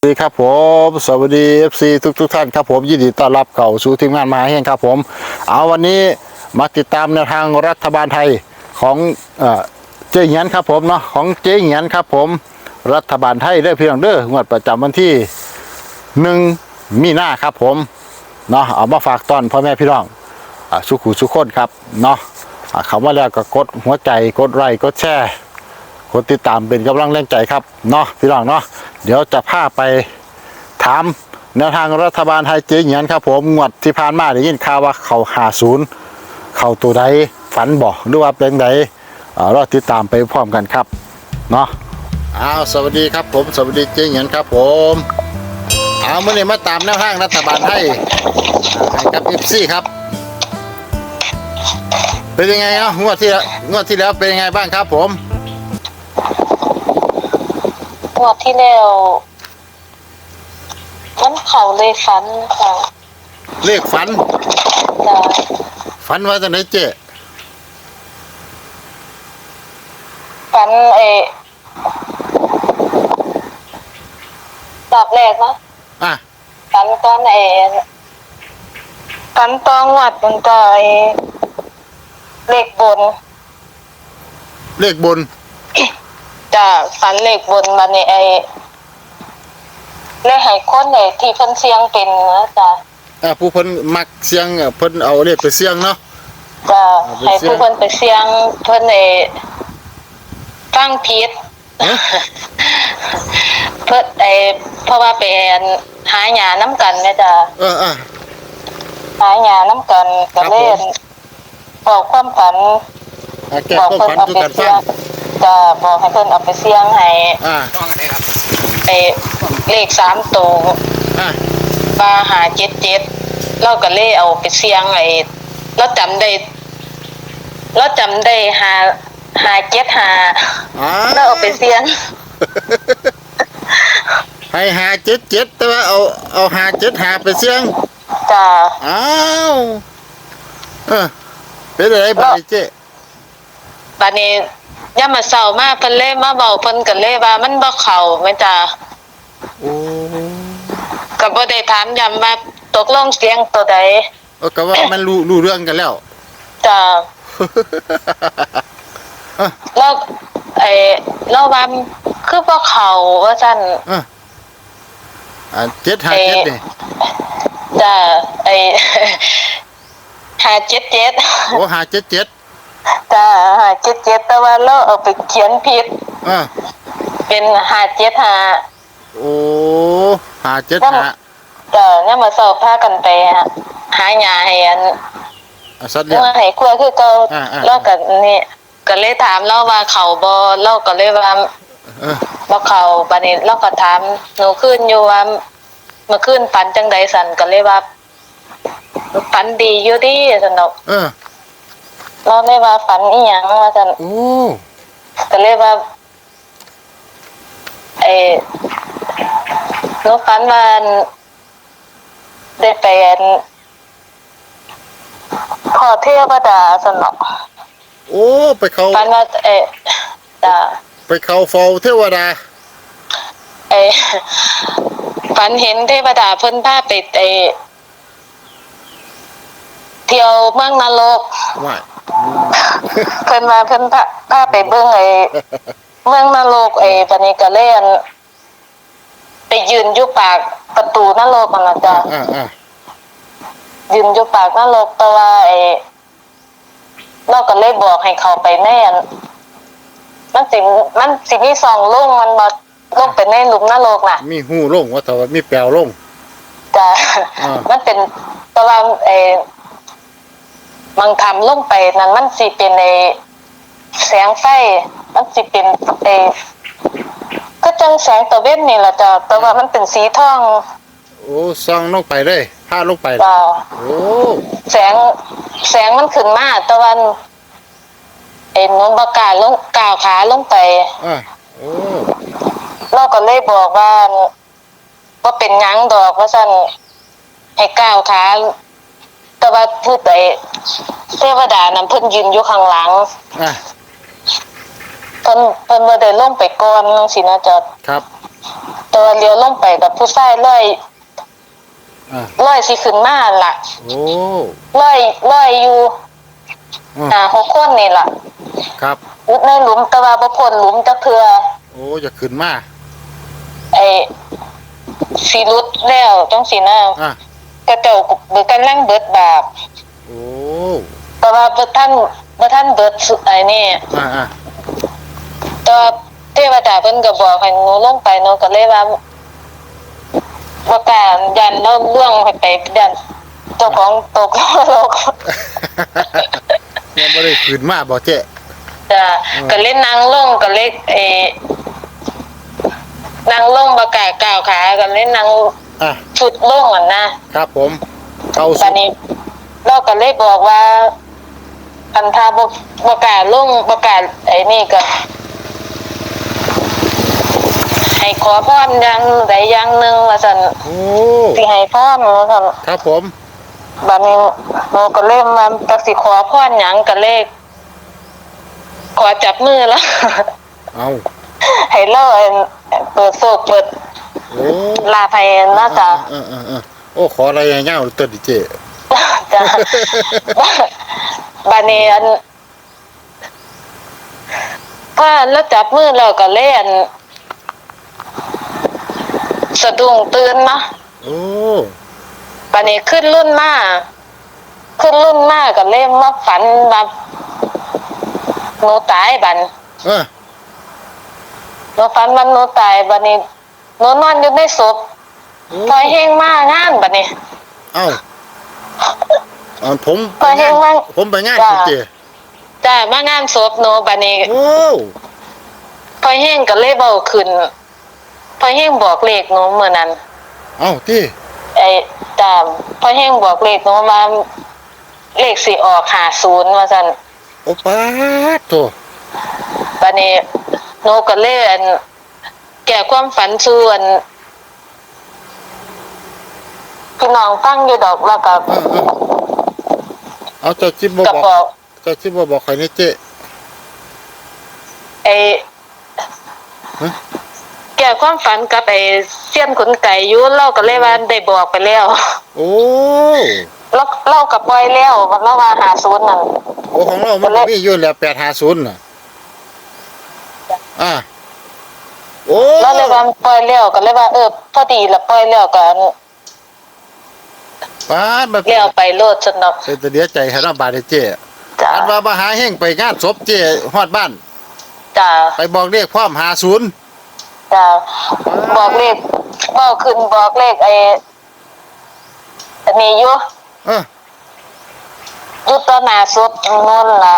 สวัสดีครับผมสวัสดี FC ทุกทุกท่านครับผมยินดีต้อนรับเข้าสู่ทีมงานมาแห่งครับผม เอาวันนี้มาติดตามแนวทางรัฐบาลไทยของเจ๊เงียนครับผมเนาะของเจ๊เงียนครับผม รัฐบาลไทยได้เพียงเด้องวดประจำวันที่หนึ่งมีนาครับผมเนาะเอามาฝากตอนพ่อแม่พี่น้องอสุขุสุขคนครับเนาะคำว่าแล้วก็กดหัวใจกดไลค์กดแชร์กดติดตามเป็นกำลังแรงใจครับเนาะพี่น้องเนาะ เดี๋ยวจะพาไปถามแนวทางรัฐบาลไทยเจ๊เหงียนครับผมงวดที่ผ่านมาได้ยินข่าวว่าเขาหาศูนย์เขาตัวใดฝันบอกหรือว่าเป็นใดเรอติดตามไปพร้อมกันครับเนาะอ้าวสวัสดีครับผมสวัสดีเจ๊เหงียนครับผมเอาเมื่อนี้มาตามแนวทางรัฐบาลไทยอ่าให้กับเอฟซีครับ เป็นยังไงเนาะงวดที่งวดที่แล้วเป็นยังไงบ้างครับผม งวดที่แล้วมันเขาเลยฟันค่ะเลขฝัน จ้ะฝันว่าจะไหนเจ๊ฟันเอดอกแรกเนาะอะฟันตอนเอฟันตองวัดมันก็เอเลขบนเลขบน จ้ะฟันเลขบนมาในไอเลขให้คนเอที่เพิ่นเสียงเป็นนะจ้ะอะผู้เพิ่นมักเสียงอะเพิ่นเอาเลขไปเสียงเนาะจะเอาไปให้เสี่ยงผู้คนไปเสียงเพื่อนเอฟังผิดฮะเพื่อไอเพราะว่าเป็นหาหยาน้ำกันเนี่ยจ้ะเอออะหาหยาน้ำกันก็เล่นบอกความฝันอะแก้บอกความเพิ่นฝันเอาสู่ไปกันเสีฟัยง งจะบอกให้เพิ่นเอาไปเสียงให้อะไปเลขสามตัวอะปลาหาเจ็ดเจ็ดเราก็เล่เอาไปเสียงไอ้เราจำได้เราจำได้หาหาเจ็ดหาอ๋อเราเอาไปเสียง ให้หาเจ็ดเจ็ดแต่ว่าเอาเอาหาเจ็ดหาไปเสียงจ้าอ้าวเออเป็นอะไรบ้างเจ๊ บัดนี้ ย่ามมาเศร้ามากเพิ่นเล่มาเบาเพิ่นก็เลยว่ามันบ่เข้าแม่จ้าโอ้ก็บ่ได้ถามย้ำว่าตกลงเสียงตัวใดเออก็ว่ามันรู้รู้เรื่องกันแล้วจ้าอะแล้วไอ้เราว่าคือบ่เข้าว่าซั่นอะอะเจ็ดหาเจ็ดนี่จ้าไอ้หาเจ็ดเจ็ดโอ้หาเจ็ดเจ็ด จ้าหาเจ็ดเจ็ดแต่ว่าเราเอาไปเขียนผิด อะเป็นหาเจ็ดหาโอ้หาเจ็ดหาจ้าย่ามมาเศร้าพากันไปหาหญ้าให้อันอะสัตว์เลี้ยง เมื่อให้ครัวคือเก่าอ่าอ่า เราก็นี่ก็เลยถามเราว่าเขาบ่เราก็เลยว่า เออบ่เขาบัดนี้เราก็ถามหนูขึ้นอยู่ว่าเมื่อคืนฝันจังใดสั่นก็เลยว่าฝันดีอยู่ดีซั่นดอกเออ เราเลยว่าฝันอีหยังว่าซั่นโอ้ก็เลยว่าไอ้หนูฝันว่าได้ไปอันพ่อเทวดาซั่นเนาะโอ้ไปเขาฝันว่าเออจ้ะไปเขาเฝ้าเทวดาไอ้ฝันเห็นเทวดาเพิ่นพาไปไอ้เที่ยวเมืองนรกว่า เพิ่นมาเพิ่นพาพาไปเบิ่งไอ้เมืองนรกไอ้บัดนี้ก็เล่นไปยืนอยู่ปากประตูนรกนั่นล่ะจ้ะอ่าอ่ายืนอยู่ปากนรกแต่ว่าไอ้เราก็เลยบอกให้เขาไปแน่นมันสิมันสิมีสองลุงมันมาลงไปในหลุมนรกน่ะมีหูลงว่าแต่ว่ามีแปลวลงจะอ่ามัมันเป็นแต่ว่าเอ อมันทำลงไปนั้นมันสิเป็นไอแสงไฟ มันสิเป็นเออก็จังแสงตะเวนนี่แหละจ้ะแต่ว่ามันเป็นสีทองโอ้ซองลงไปเลยพาลงไปจ้ะโอ้แสงแสงมันขึ้นมาแต่ว่าเอ็นนบกล้าลงก้าวขาลงไปอ่าโอ้เราก็เลยบอกว่าว่าเป็นหยังดอกว่าสั่นให้ก้าวขา แต่ว่าพูดไปเทวดานั้นเพิ่นยืนอยู่ข้างหลังอะเพิ่นเพิ่นบ่ได้ลงไปก่อนจังซี่นะจ๊ะครับแต่ตัวเลี้ยวลงไปกับผู้ชายร้อยอ่าร้อยสิขึ้นมาล่ะโอ้ร้อยร้อยอยู่อ่าอ่าหกคนนี่ล่ะครับอยุดในหลุมแต่ว่าบ่พ้นหลุมจักเทือโอ้จะขึ้นมาไอ้สิรุดแล้วจังสินะ อะ กระเจ้าเบิดกันลังเบิดบาปโอ้แต่ว่าบ่ทันบ่ทันเบิดสุดไอ้นี่อ่าอ่าแต่ว่าเทวดาเพิ่นก็บอกให้หนูลงไปหนูก็เลยว่าบ่กล้ายันเราล่วงไปยันเจ้าของตกโลกยังไม่ได้ขึ้นมาบ่เจ๊จ้ะก็เล่นนางลงก็เล็กเออนางลงบ่กล้าก้าวขาก็เล่นนาง อะชุดลงอะนะครับผมเข้าตอสู่นนี้เราก็เลยบอกว่าคันทาบ่บ่กล้าลงบ่กล้าไอ้นี่ก็ให้ขอพรอย่างใดอย่างหนึ่งว่าซั่นโอ้สิให้พรว่าซั่นครับผมบัดนี้หนูก็เริ่มมาจักสิขอพรหยังก็เลข ขอจับมือแล้ว เอาให้เราเอิ่นเปิดโศกเปิด โอ้ลาภัยน่าจะเออเออเออโอ้ขออะไรเงี้ยๆตัวดิเจ๊จะบัดนี้อันว่าแล้วจับมือเราก็เล่นสะดุ้งตื่นมาโอ้บัดนี้ขึ้นรุ่นมาขึ้นรุ่นมาก็เล่นมาฝันมาหนูตายบันเออ หนูฝันว่าหนูตายบัดนี้ หนูนอนอยู่ในศพโอ้พอยเฮงมากงานบัดนี้เอ้าอ่าผมไปเฮ็ดงานผมไปงานจ้ะคุณเจ๊จ้ามางานศพหนูบัดนี้โอ้พอยเฮงก็เลยเบาขึ้นพอยเฮงบอกเลขหนูเมื่อนั้นเอ้าที่ไอ้ตามพอยเฮงบอกเลขหนูมาเลขสิออกหาศูนย์ว่าซั่นโอ้ป้าดโตบัดนี้หนูก็เลยอัน แก่ความฝันชวนพี่น้องฟังอยู่ดอกแล้วก็เออเออเอาเจ้าจิ๊บบ่ก็บอกบอกเจ้าจิ๊บบ่บอกใครนี่เจ๊ไอ้ฮะแก่ความฝันกับไอ้เสี้ยนขนไก่อยู่เล่าก็เลยว่าได้บอกไปแล้วโอ้เล่าเล่ากับปล่อยแล้วมันเล่าว่าหาศูนย์นั่น โอ้ของเรามันมีอยู่แล้ว850น่ะอ่า โอ้แล้วเลยว่าปล่อยแล้วก็เลยว่าเออพอดีละปล่อยแล้วก็ป้าดมันเลี้ยวไปโลดจนเนาะเป็นตัวเดียวใจให้เราบาดเจ๊จ้าอันว่ามาหาแห้งไปงานศพเจ๊ฮอดบ้าน จ้าไปบอกเรียกพร้อม50จ้าบอกเลขบอกขึ้นบอกเลขไอ้อันนี้อยู่เอออยู่ต่อหน้าศพนั่นล่ะ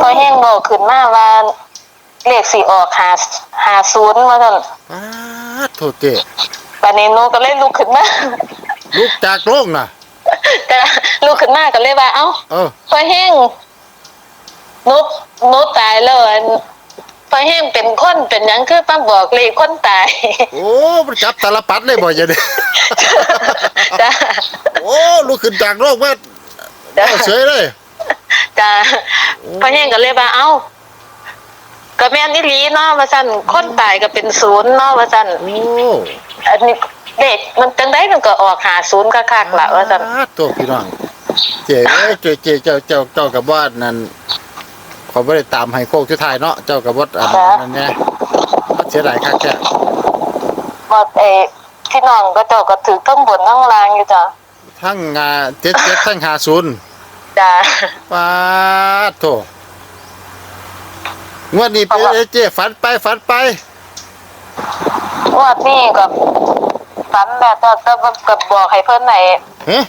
พอแห้งบอกขึ้นมาว่า เลขสิออกหาหาศูนย์ว่าซั่นป้าดโทษเจ๊บัดนี้หนูก็เลยลุกขึ้นมา ลุกจากโรงน่ะแต่ลุกขึ้นมาก็เลยว่าเอ้าเออ พอแห้งหนูหนูตายแล้วอันพอแห้งเป็นคนเป็นหยังคือป้าบอกเลขคนตายโอ้มันจับตาลปัดเลยบ่อย่าเด้จ้าโอ้ลุกขึ้นจากโรงมาจ้าเอาเฉยเลย จ้าพอแห้งก็เลยว่าเอ้า ก็แม่นอีหลีเนาะว่าซั่นคนตายก็เป็นศูนย์เนาะว่าซั่นโอ้อันนี้เด็กมันจังไดมันก็ออกหาศูนย์คักๆล่ะว่าซั่นป้ดตัวพี่น้องเจ๊เอ้ยเจ๊เจ๊เจ้าเจ้าเจ้ากับว่านั่นขอบ่ได้ตามให้โคกที่ท้ายเนาะเจ้ากับว่าอันนั้นแน่เสียดายคักแท้บ่เอพี่น้องก็เจ้าก็ถือทั้งบนทั้งล่างอยู่จ้ะทั้งงาเจ็ดเจ็ดทั้งหาศูนย์จ้าป้าดโถ งวดนี้เป็นไงเจ๊ฝันไปฝันไปงวดนี้ก็ฝันแบบก็ก็ก็บอกให้เพิ่นไหนเฮ้ย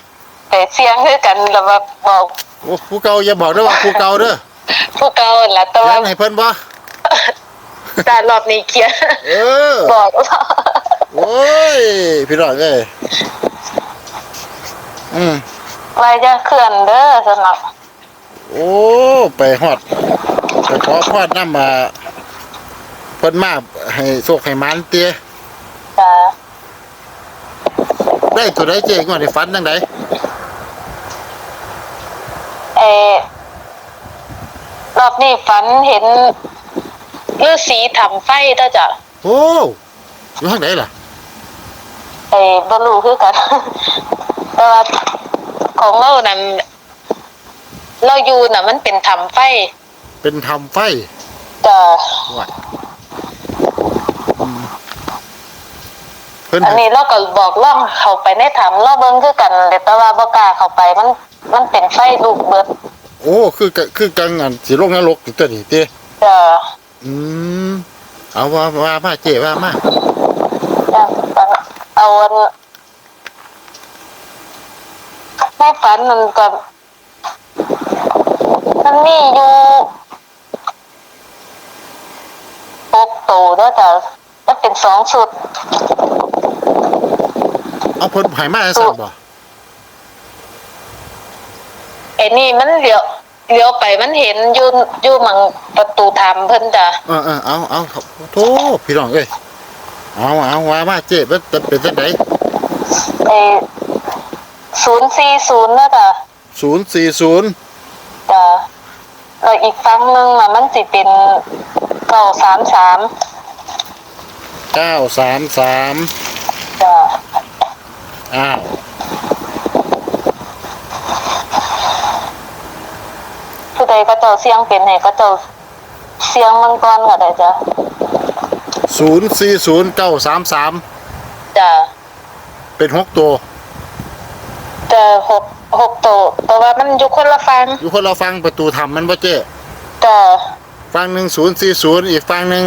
ให้เสียงคือกันแล้วว่าบอกโอ้ผู้เก่าอย่าบอกเด้อว่าผู้เก่าเด้อผู้เก่าหั่นล่ะแต่เขีว่ายนให้เพิ่นบ่แต่รอบนี้เขียนเออบอกว่าโอ้ยพี่น้องเอ้ยอืมไว้จะเคลื่อนเด้อสนับโอ้ ไปฮอด ไปขอพอดน้ำมาเพิ่นมาให้โชคให้หมันเตี้ยจ้าได้ตัวใดเจ๊งวดนี้ฝันจังไดเออรอบนี้ฝันเห็นฤาษีทำไฟเด้อจ้ะโอ้อยู่ทางไหนล่ะไอ้บ่รู้คือกัน แต่ว่าของเรานั่นเราอยู่น่ะ มันเป็นทำไฟ เป็นทำไฟจะว่ะอืมเพิ่นอันนี้เราก็บอกล่องเข้าไปในถ้ำเราเบิ่งคือกันแต่ว่าบ่กล้าเข้าไปมัน มันเป็นไฟลูกเบิดโอ้คือกะคือกังอันสิลงนรกตัวนี้ติจะอืมเอาว่าว่ามาเจว่ามาจะเอาอันในฝันมันก็มันมีอยู่ หกตัวเด้อจ้ะมันเป็นสองชุดเอาเพิ่นใหายมาให้สั่นบ่ไอ้นี่มันเลี้ยวเลี้ยวไปมันเห็นอยู่อยู่หมังประตูถ้ำเพิ่นจ้ะเออเออเอาเอาครับโธ่พี่น้องเอ้ยเอาเอาว่ามาเจเป็นเป็นจังไดไอ้ศูนย์สี่ศูนย์นะจ้ะ040จ้ะ แล้วอีกครั้งหนึ่งอะมันสิเป็นเก้าสามสาม933จ้ะอ้าวผู้ใดก็เจ้าเสียงเป็นให้ก็เจ้าเสียงมันก่อนก็ได้จ้ะ040933จ้ะเป็นหกตัว แต่หก หกตัวแต่ว่ามันอยู่คนละฟังอยู่คนเราฟังประตูทำมันบ่เจ้จ้ะฟังหนึ่งศูนย์สี่ศูนย์อีกฟังหนึ่ง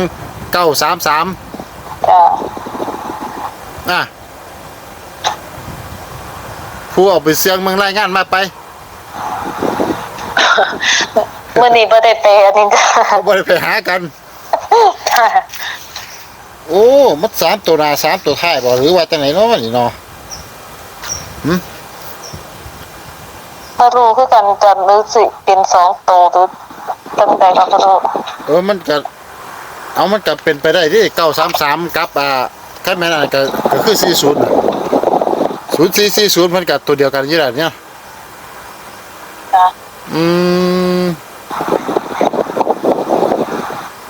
เก้าสามสามจ้ะอะผู้เอาไปเสียงเมืองรายงานมาไปเมื่อนี้บ่ได้ไปอันนี้จ้ะเขาบ่ได้ไปหากัน จ้ะโอ้ มันสามตัวหนาสามตัวท้ายบ่หรือว่าจังไหนเนาะนี่เนาะ บ่รู้คือกันจะรู้สึกเป็นสองตัวหรือจังใดก็บ่รู้เออมันก็เอามันก็เป็นไปได้ที่เก้าสามสามกับอ่าถ้าแม่นอะไรก็ก็คือสี่ศูนย์ศูนย์สี่สี่ศูนย์มันกับตัวเดียวกันอยี่ห้อเนี่ยจ้ะอืม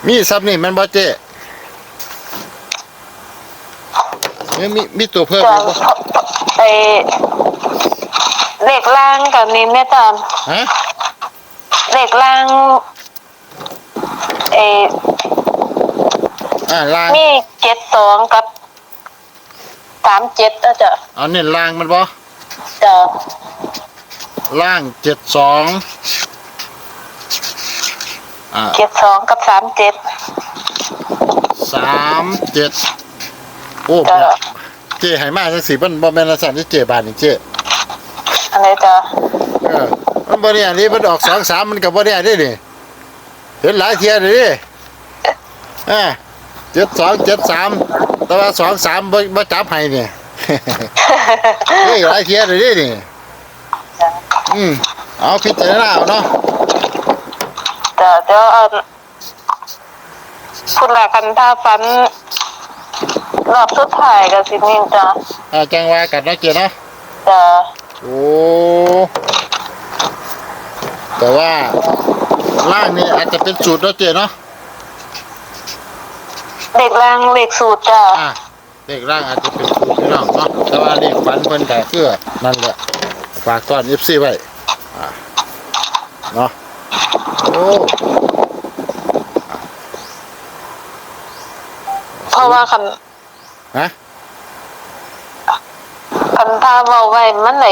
มีซับนี่มันบ่เจ๊เอ้ยมีมีตัวเพิ่มจ้ะอีกบ่ไอ้ เลขล่างกับนี้แม่จ้ะฮะเลขล่างไอ้อ่าล่างมีเจ็ดสองกับสามเจ็ดนะจ้ะเอาเน้นล่างมันบ่จ้ะล่างเจ็ดสองอ่าเจ็ดสองกับสามเจ็ดสามเจ็ดโอ้จ้ะ เจ๊ให้มาจังสิมันบ่แม่นละสั่นที่เจ๊บานนี่เจ๊ อันนี้จ้ะ เออมัน บ่ได้อันนี้มันออกสองสามมันก็บ่ได้เด้นี่เห็นหลายเที่ยเลยดิอ่าเจ็ดสองเจ็ดสามแต่ว่าสองสามบ่บ่จับให้เนี่ยนี่หลายเที่ยเลยดินี่จ้ะอืมเอาพิจารณาเอาเนาะจ้ะเดี๋ยวเอาคุณละกันท่าฟันรอบสุดท้ายกับสินี่จ้ะอาจังว่ากันเนาะเจ๊เนาะจ้ะโอ้ แต่ว่าล่างนี่อาจจะเป็นสูตรเนาะเจ๊เนาะเลขล่างเลขสูตรจ้ะอะเลขร่างอาจจะเป็นสูตรพี่น้องเนาะแต่ว่าเลขฝันเพิ่นแต่เพื่อนั่นแหละฝากต้อน FC ไว้อะเนาะโอ้เพราะว่าคันฮะคันท่าเบาไว้มันไหน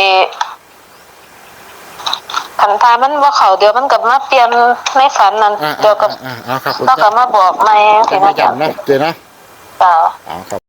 คันท่ามันว่าเขาเดี๋ยวมันกลับมาเปลี่ยนในฝันนั่นอะเดี๋ยวกับอะอะเอาครับผมก็กลับมาบอกใหม่สิจะนะไม่จ๊ะจำนะเจ๊นะจ้ะเอาครับ